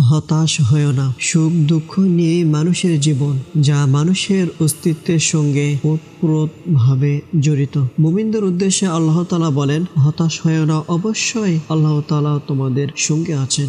হতাশ হয়েও না। সুখ, দুঃখ নিয়ে মানুষের জীবন, যা মানুষের অস্তিত্বের সঙ্গে ওতপ্রোতভাবে জড়িত। মুমিনদের উদ্দেশ্যে আল্লাহ তালা বলেন, হতাশ হয়েও না, অবশ্যই আল্লাহ তালা তোমাদের সঙ্গে আছেন।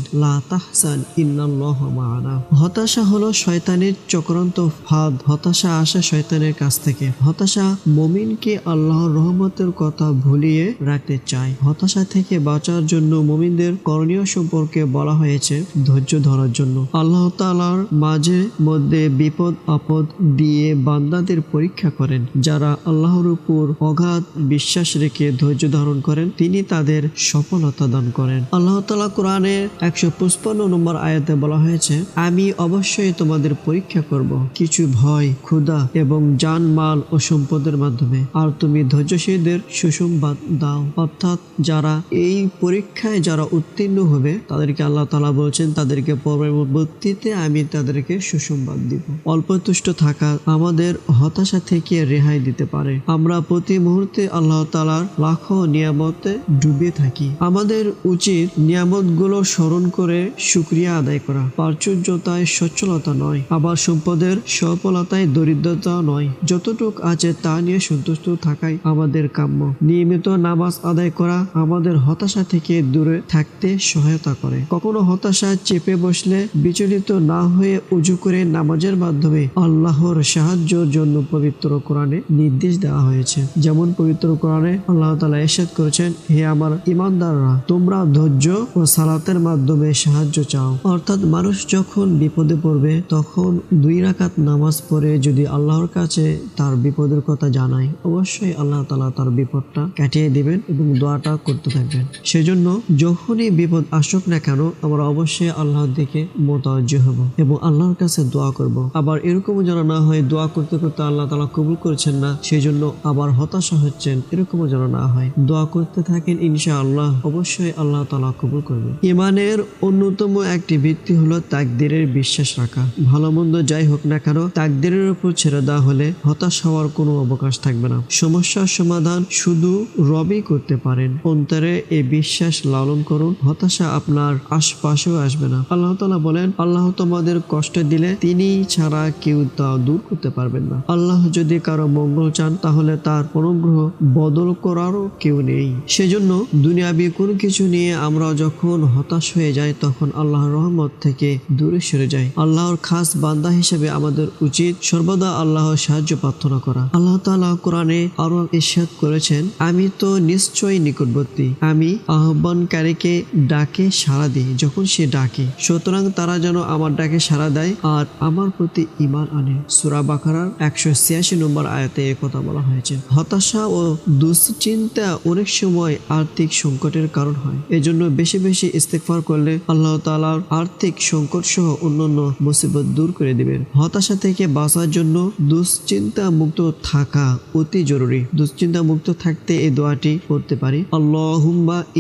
হতাশা হলো শয়তানের চক্রান্ত ফাঁদ। হতাশা আসে শয়তানের কাছ থেকে। হতাশা মুমিনকে আল্লাহর রহমতের কথা ভুলিয়ে রাখতে চায়। হতাশা থেকে বাঁচার জন্য মুমিনদের করণীয় সম্পর্কে বলা হয়েছে, ধৈর্য ধরার জন্য। আল্লাহ তালার মাঝে মধ্যে বিপদ, আপদ দিয়ে বান্দাদের পরীক্ষা করেন। যারা আল্লাহর উপর অগাধ বিশ্বাস রেখে ধৈর্য ধারণ করেন, তিনি তাদের সফলতা দান করেন। আল্লাহ তালা কোরআনের একশো পঁচপান্ন নম্বর আয়াতে বলা হয়েছে, আমি অবশ্যই তোমাদের পরীক্ষা করব। কিছু ভয়, ক্ষুধা এবং জান মাল ও সম্পদের মাধ্যমে। আর তুমি ধৈর্যশীলদের সুসংবাদ দাও। অর্থাৎ যারা এই পরীক্ষায় যারা উত্তীর্ণ হবে, তাদেরকে আল্লাহ তালা বলছেন, তাদেরকে পরবর্তীতে আমি তাদেরকে সুসংবাদ দিব। অল্প তুষ্ট থাকা আমাদের হতাশা থেকে রেহাই দিতে পারে। আমরা প্রতি মুহূর্তে আল্লাহ তালার লাখো নিয়ামতে ডুবে থাকি। আমাদের উচিত নিয়ামতগুলো স্মরণ করে সুক্রিয়া আদায় করা। প্রাচুর্যতায় সচ্ছলতা নয়, আবার সম্পদের সফলতায় দরিদ্রতা নয়। যতটুক আছে তা নিয়ে সন্তুষ্ট থাকাই আমাদের কাম্য। নিয়মিত নামাজ আদায় করা আমাদের হতাশা থেকে দূরে থাকতে সহায়তা করে। কখনো হতাশা চেপে বসলে বিচলিত না হয়ে উজু করে নামাজের মাধ্যমে আল্লাহর সাহায্যের জন্য পবিত্র কোরআনে নির্দেশ দেওয়া হয়েছে। যেমন পবিত্র কোরআনে আল্লাহ তালা এরশাদ করেছেন, হে আমার ইমানদাররা তোমরা ধৈর্য ও সালাতের মাধ্যমে সাহায্য চাও। অর্থাৎ মানুষ যখন বিপদে পড়বে, তখন দুই রাকাত নামাজ পড়ে যদি আল্লাহর কাছে তার বিপদের কথা জানায়, অবশ্যই আল্লাহ তালা তার বিপদটা কাটিয়ে দিবেন এবং দোয়াটা করতে থাকবেন। সেজন্য যখনই বিপদ আসুক না কেন, আমরা অবশ্যই আল্লাহর দিকে মোতাবজ্জ হব এবং আল্লাহর কাছে দোয়া করব। আবার এরকমও যেন না হয় দোয়া করতে করতে আল্লাহ তালা কবুল করছেন না সেই জন্য আবার হতাশা হচ্ছেন, এরকমও যেন না হয়। দোয়া করতে থাকেন ইনশা আল্লাহ অবশ্যই আল্লাহ তালা কবুল করবে। ইমানের অন্যতম একটি ভিত্তি হলো তাকদিরের বিশ্বাস রাখা। ভালো মন্দ যাই হোক না কেন, তাকদিরের উপর ছেড়ে দেওয়া হলে হতাশ হওয়ার কোনো অবকাশ থাকবে না। সমস্যার সমাধান শুধু রবই করতে পারেন। অন্তরে এই বিশ্বাস লালন করুন, হতাশা আপনার আশপাশেও আসবে না। আল্লাহ তালা বলেন, আল্লাহ তোমাদের কষ্ট দিলে তিনি ছাড়া কেউ তা দূর করতে পারবেন না। আল্লাহ যদি কারও মঙ্গল চান, তাহলে তার অনুগ্রহ বদল করারও কেউ নেই। সেজন্য দুনিয়াবি কোনো কিছু নিয়ে আমরা যখন হতাশ হয়ে যাই, তখন আল্লাহর রহমত থেকে দূরে সরে যাই। আল্লাহর খাস বান্দা হিসেবে আমাদের উচিত সর্বদা আল্লাহর সাহায্য প্রার্থনা করা। আল্লাহ তাআলা কোরআনে আরও ইরশাদ করেছেন, আমি তো নিশ্চয়ই নিকটবর্তী। আমি আহ্বানকারীকে ডাকে সাড়া দিই, যখন সে ডাকে। সুতরাং তারা যেন আমার ডাকে সাড়া দেয় আর আমার প্রতি ইমান আনে। সুরা বাকারার একশো ছিয়াশি নম্বর আয়াতে এ কথা বলা হয়েছে। হতাশা ও দুশ্চিন্তা অনেক সময় আর্থিক সংকটের কারণ হয়। এজন্য বেশি বেশি ইস্তেকফার করলে আল্লাহ তালার আর্থিক সংকট সহ অন্যান্য মুসিবত দূর করে দিবেন। হতাশা থেকে বাঁচার জন্য দুশ্চিন্তা মুক্ত থাকা অতি জরুরি। দুশ্চিন্তা মুক্ত থাকতে এই দোয়াটি করতে পারি। আল্লাহ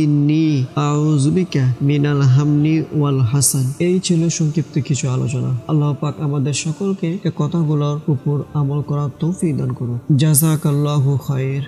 ইন্নি আউযুবিকা মিনাল হামনি ওয়াল হাসান এই ছিল সংক্ষিপ্ত কিছু আলোচনা। আল্লাহ পাক আমাদের সকলকে কথাগুলোর উপর আমল করার তৌফিক দান করুন জাজাক আল্লাহ খায়ের